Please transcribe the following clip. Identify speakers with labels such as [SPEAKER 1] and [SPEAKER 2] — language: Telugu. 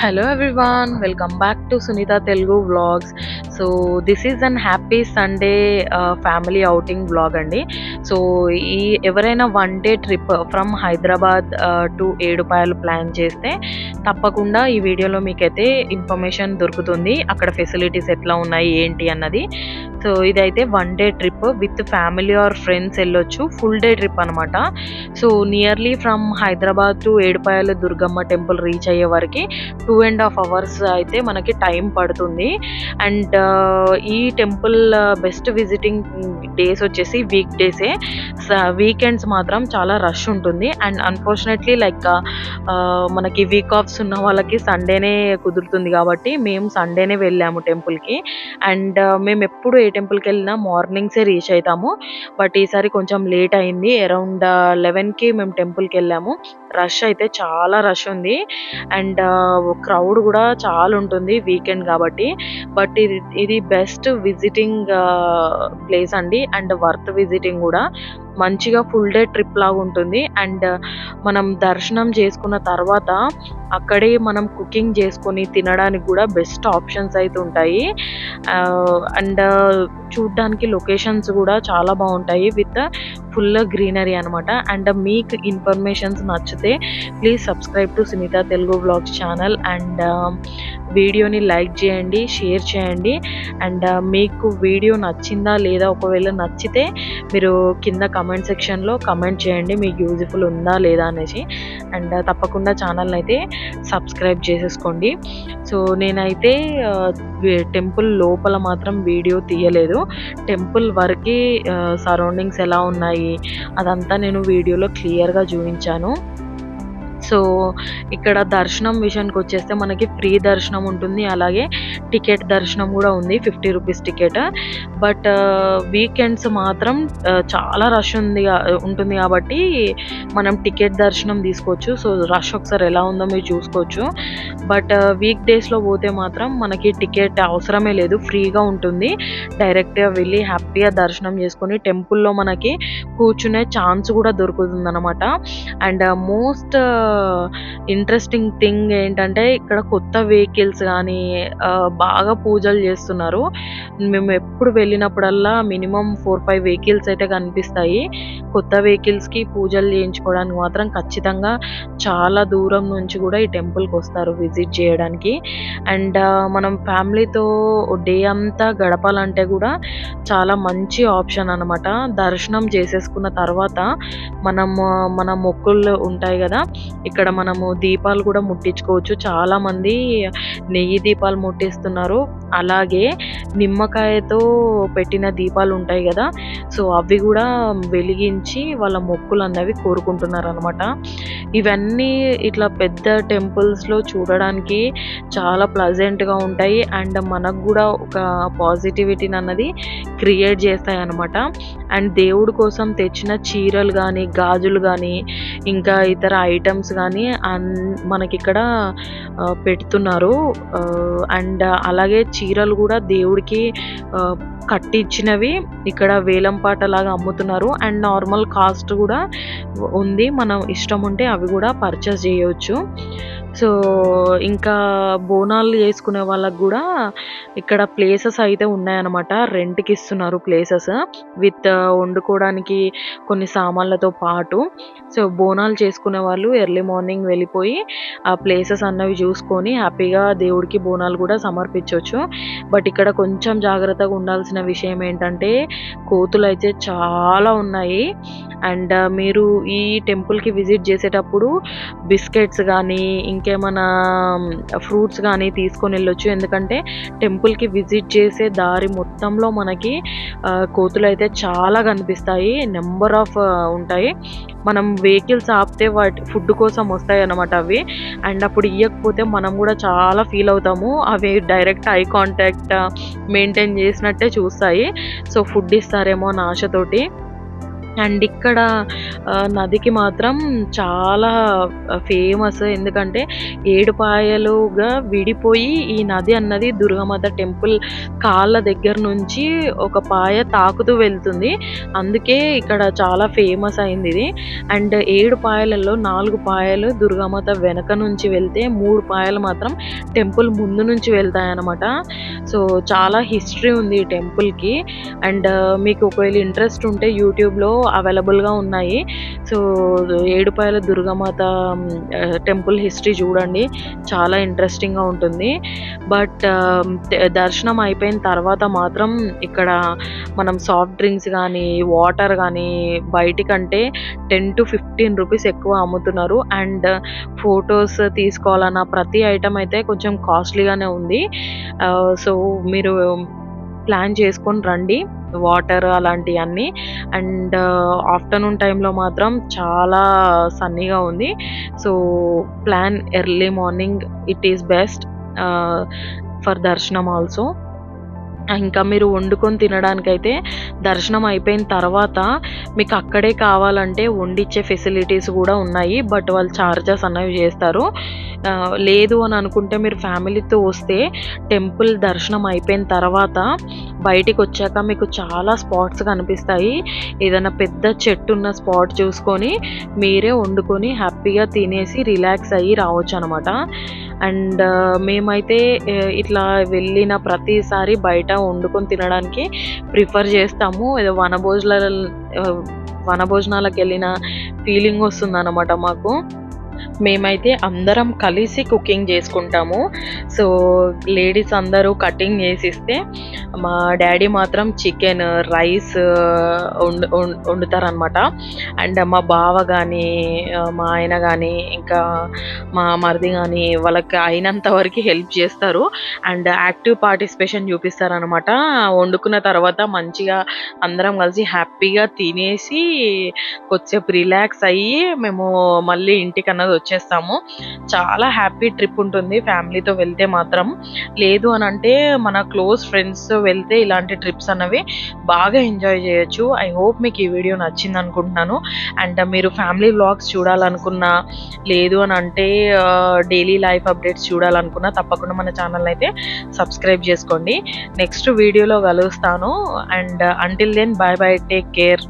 [SPEAKER 1] Hello everyone welcome back to Sunitha Telugu vlogs so this is an happy Sunday family outing vlog అండి. సో ఈ ఎవరైనా one day trip from Hyderabad to Edupayalu plan చేస్తే తప్పకుండా ఈ వీడియోలో మీకైతే ఇన్ఫర్మేషన్ దొరుకుతుంది. అక్కడ ఫెసిలిటీస్ ఎట్లా ఉన్నాయి ఏంటి అన్నది. సో ఇదైతే one day trip with family or friends వెళ్ళొచ్చు. ఫుల్ డే ట్రిప్ అనమాట so nearly from Hyderabad to Edupayalu Durgamma temple reach అయ్యే వరకు టూ అండ్ హాఫ్ అవర్స్ అయితే మనకి టైం పడుతుంది. అండ్ ఈ టెంపుల్ బెస్ట్ విజిటింగ్ డేస్ వచ్చేసి వీక్ డేసే వీకెండ్స్ మాత్రం చాలా రష్ ఉంటుంది. అండ్ అన్ఫార్చునేట్లీ లైక్ మనకి వీక్ ఆఫ్స్ ఉన్న వాళ్ళకి సండేనే కుదురుతుంది కాబట్టి మేము సండేనే వెళ్ళాము టెంపుల్కి. అండ్ మేము ఎప్పుడు ఏ టెంపుల్కి వెళ్ళినా మార్నింగ్సే రీచ్ అవుతాము బట్ ఈసారి కొంచెం లేట్ అయింది. అరౌండ్ లెవెన్కి uh, మేము టెంపుల్కి వెళ్ళాము. రష్ అయితే చాలా రష్ ఉంది. అండ్ క్రౌడ్ కూడా చాలా ఉంటుంది వీకెండ్ కాబట్టి. బట్ ఇది ఇది బెస్ట్ విజిటింగ్ ప్లేస్ అండి. అండ్ వర్త్ విజిటింగ్ కూడా. మంచిగా ఫుల్ డే ట్రిప్ లాగా ఉంటుంది. అండ్ మనం దర్శనం చేసుకున్న తర్వాత అక్కడే మనం కుకింగ్ చేసుకొని తినడానికి కూడా బెస్ట్ ఆప్షన్స్ అయితే ఉంటాయి. అండ్ చూడ్డానికి లొకేషన్స్ కూడా చాలా బాగుంటాయి విత్ ఫుల్ గ్రీనరీ అనమాట అండ్ మీకు ఇన్ఫర్మేషన్స్ నచ్చితే please subscribe to Sunitha Telugu vlogs channel and వీడియోని లైక్ చేయండి షేర్ చేయండి. అండ్ మీకు వీడియో నచ్చిందా లేదా ఒకవేళ నచ్చితే మీరు కింద కమెంట్ సెక్షన్లో కమెంట్ చేయండి మీకు యూజ్ఫుల్ ఉందా లేదా అనేసి. అండ్ తప్పకుండా ఛానల్ని అయితే సబ్స్క్రైబ్ చేసేసుకోండి. సో నేనైతే టెంపుల్ లోపల మాత్రం వీడియో తీయలేదు. టెంపుల్ వరకు సరౌండింగ్స్ ఎలా ఉన్నాయి అదంతా నేను వీడియోలో క్లియర్గా చూపించాను. సో ఇక్కడ దర్శనం విషయానికి వచ్చేస్తే మనకి ఫ్రీ దర్శనం ఉంటుంది. అలాగే టికెట్ దర్శనం కూడా ఉంది. Fifty rupees ticket. But weekends మాత్రం చాలా రష్ ఉంది ఉంటుంది కాబట్టి మనం టికెట్ దర్శనం తీసుకోవచ్చు. సో రష్ ఒకసారి ఎలా ఉందో మీరు చూసుకోవచ్చు. బట్ వీక్ డేస్లో పోతే మాత్రం మనకి టికెట్ అవసరమే లేదు. ఫ్రీగా ఉంటుంది. డైరెక్ట్గా వెళ్ళి హ్యాపీగా దర్శనం చేసుకొని టెంపుల్లో మనకి కూర్చునే ఛాన్స్ కూడా దొరుకుతుంది అనమాట అండ్ మోస్ట్ ఇంట్రెస్టింగ్ థింగ్ ఏంటంటే ఇక్కడ కొత్త వెహికల్స్ కానీ బాగా పూజలు చేస్తున్నారు. మేము ఎప్పుడు వెళ్ళినప్పుడల్లా మినిమం ఫోర్ ఫైవ్ వెహికల్స్ అయితే కనిపిస్తాయి. కొత్త వెహికల్స్కి పూజలు చేయించుకోవడానికి మాత్రం ఖచ్చితంగా చాలా దూరం నుంచి కూడా ఈ టెంపుల్కి వస్తారు విజిట్ చేయడానికి. అండ్ మనం ఫ్యామిలీతో డే అంతా గడపాలంటే కూడా చాలా మంచి ఆప్షన్ అనమాట దర్శనం చేసేసుకున్న తర్వాత మనం మన మొక్కులు ఉంటాయి కదా ఇక్కడ మనము దీపాలు కూడా ముట్టించుకోవచ్చు. చాలా మంది నెయ్యి దీపాలు ముట్టిస్తున్నారు. అలాగే నిమ్మకాయతో పెట్టిన దీపాలు ఉంటాయి కదా సో అవి కూడా వెలిగించి వాళ్ళ మొక్కులు అన్నవి కోరుకుంటున్నారు అనమాట ఇవన్నీ ఇట్లా పెద్ద టెంపుల్స్లో చూడడానికి చాలా ప్లజెంట్గా ఉంటాయి. అండ్ మనకు కూడా ఒక పాజిటివిటీని అన్నది క్రియేట్ చేస్తాయి అనమాట అండ్ దేవుడి కోసం తెచ్చిన చీరలు కానీ గాజులు కానీ ఇంకా ఇతర ఐటమ్స్ కానీ మనకి ఇక్కడ పెడుతున్నారు. అండ్ అలాగే చీరలు కూడా దేవుడికి కట్టించినవి ఇక్కడ వేలం పాట లాగా అమ్ముతున్నారు. అండ్ నార్మల్ కాస్ట్ కూడా ఉంది. మనం ఇష్టం ఉంటే అవి కూడా పర్చేస్ చేయవచ్చు సో ఇంకా బోనాలు చేసుకునే వాళ్ళకు కూడా ఇక్కడ ప్లేసెస్ అయితే ఉన్నాయన్నమాట. రెంట్కి ఇస్తున్నారు ప్లేసెస్. విత్ వండుకోవడానికి కొన్ని సామాన్లతో పాటు. సో బోనాలు చేసుకునే వాళ్ళు ఎర్లీ మార్నింగ్ వెళ్ళిపోయి ఆ ప్లేసెస్ అన్నవి చూసుకొని హ్యాపీగా దేవుడికి బోనాలు కూడా సమర్పించవచ్చు బట్ ఇక్కడ కొంచెం జాగ్రత్తగా ఉండాల్సిన విషయం ఏంటంటే కోతులు అయితే చాలా ఉన్నాయి. అండ్ మీరు ఈ టెంపుల్కి విజిట్ చేసేటప్పుడు బిస్కెట్స్ కానీ ఇంకేమైనా ఫ్రూట్స్ కానీ తీసుకొని వెళ్ళొచ్చు. ఎందుకంటే టెంపుల్కి విజిట్ చేసే దారి మొత్తంలో మనకి కోతులు అయితే చాలా కనిపిస్తాయి. నెంబర్ ఆఫ్ ఉంటాయి. మనం వెహికల్స్ ఆపితే వాటి ఫుడ్ కోసం వస్తాయి అన్నమాట అవి. అండ్ అప్పుడు ఇవ్వకపోతే మనం కూడా చాలా ఫీల్ అవుతాము. అవి డైరెక్ట్ ఐ కాంటాక్ట్ మెయింటైన్ చేసినట్టే చూస్తాయి. సో ఫుడ్ ఇస్తారేమో అని ఆశతోటి. అండ్ ఇక్కడ నదికి మాత్రం చాలా ఫేమస్. ఎందుకంటే ఏడుపాయలుగా విడిపోయి ఈ నది అన్నది దుర్గామాత టెంపుల్ కాళ్ళ దగ్గర నుంచి ఒక పాయ తాకుతూ వెళ్తుంది. అందుకే ఇక్కడ చాలా ఫేమస్ అయింది ఇది అండ్ ఏడు పాయలలో నాలుగు పాయలు దుర్గామాత వెనక నుంచి వెళ్తే మూడు పాయలు మాత్రం టెంపుల్ ముందు నుంచి వెళ్తాయన్నమాట. సో, చాలా హిస్టరీ ఉంది ఈ టెంపుల్‌కి. అండ్ మీకు ఒకవేళ ఇంట్రెస్ట్ ఉంటే యూట్యూబ్‌లో అవైలబుల్‌గా ఉన్నాయి. So, Edupayala Durgamata temple history చూడండి. చాలా ఇంట్రెస్టింగ్‌గా ఉంటుంది. బట్ దర్శనం అయిపోయిన తర్వాత మాత్రం ఇక్కడ మనం సాఫ్ట్ డ్రింక్స్ కానీ వాటర్ కానీ బయటికంటే 10-15 రూపీస్ ఎక్కువ అమ్ముతున్నారు. అండ్ ఫోటోస్ తీసుకోవాలన్న ప్రతి ఐటమ్ అయితే కొంచెం కాస్ట్‌లీగానే ఉంది. సో, మీరు ప్లాన్ చేసుకొని రండి. వాటర్ అలాంటియన్నీ. అండ్ ఆఫ్టర్‌నూన్ టైంలో మాత్రం చాలా సన్నీగా ఉంది. So, plan early morning it is best for దర్శనం ఆల్సో. ఇంకా మీరు వండుకొని తినడానికైతే దర్శనం అయిపోయిన తర్వాత మీకు అక్కడే కావాలంటే వండిచ్చే ఫెసిలిటీస్ కూడా ఉన్నాయి. బట్ వాళ్ళు చార్జెస్ అనేవి చేస్తారు. లేదు అని అనుకుంటే మీరు ఫ్యామిలీతో వస్తే టెంపుల్ దర్శనం అయిపోయిన తర్వాత బయటికి వచ్చాక మీకు చాలా స్పాట్స్ కనిపిస్తాయి. ఏదైనా పెద్ద చెట్టు ఉన్న స్పాట్ చూసుకొని మీరే వండుకొని హ్యాపీగా తినేసి రిలాక్స్ అయ్యి రావచ్చు అనమాట అండ్ మేమైతే ఇట్లా వెళ్ళిన ప్రతిసారి బయట వండుకొని తినడానికి ప్రిఫర్ చేస్తాము. ఏదో వనభోజనాల్ వనభోజనాలకు వెళ్ళిన ఫీలింగ్ వస్తుందనమాట మాకు. మేమైతే అందరం కలిసి కుకింగ్ చేసుకుంటాము. సో, లేడీస్ అందరూ కటింగ్ చేసిస్తే మా డాడీ మాత్రం చికెన్, రైస్ వండు వండుతారనమాట. అండ్ మా బావ కానీ మా ఆయన కానీ ఇంకా మా మరిది కానీ వాళ్ళకి అయినంత వరకు హెల్ప్ చేస్తారు. అండ్ యాక్టివ్ పార్టిసిపేషన్ చూపిస్తారనమాట. వండుకున్న తర్వాత మంచిగా అందరం కలిసి హ్యాపీగా తినేసి కొద్దిసేపు రిలాక్స్ అయ్యి మేము మళ్ళీ ఇంటికి అన్నది వచ్చేస్తాము. చాలా హ్యాపీ ట్రిప్ ఉంటుంది ఫ్యామిలీతో వెళ్తే మాత్రం. లేదు అని అంటే మన క్లోజ్ ఫ్రెండ్స్‌తో వెళ్తే ఇలాంటి ట్రిప్స్ అన్నవి బాగా ఎంజాయ్ చేయొచ్చు. ఐ హోప్ మీకు ఈ వీడియో నచ్చింది అనుకుంటున్నాను అండ్ మీరు ఫ్యామిలీ వ్లాగ్స్ చూడాలనుకున్నా, లేదు అని అంటే డైలీ లైఫ్ అప్డేట్స్ చూడాలనుకున్నా తప్పకుండా మన ఛానల్ అయితే సబ్స్క్రైబ్ చేసుకోండి. నెక్స్ట్ వీడియోలో కలుస్తాను. And until then bye bye. Take care.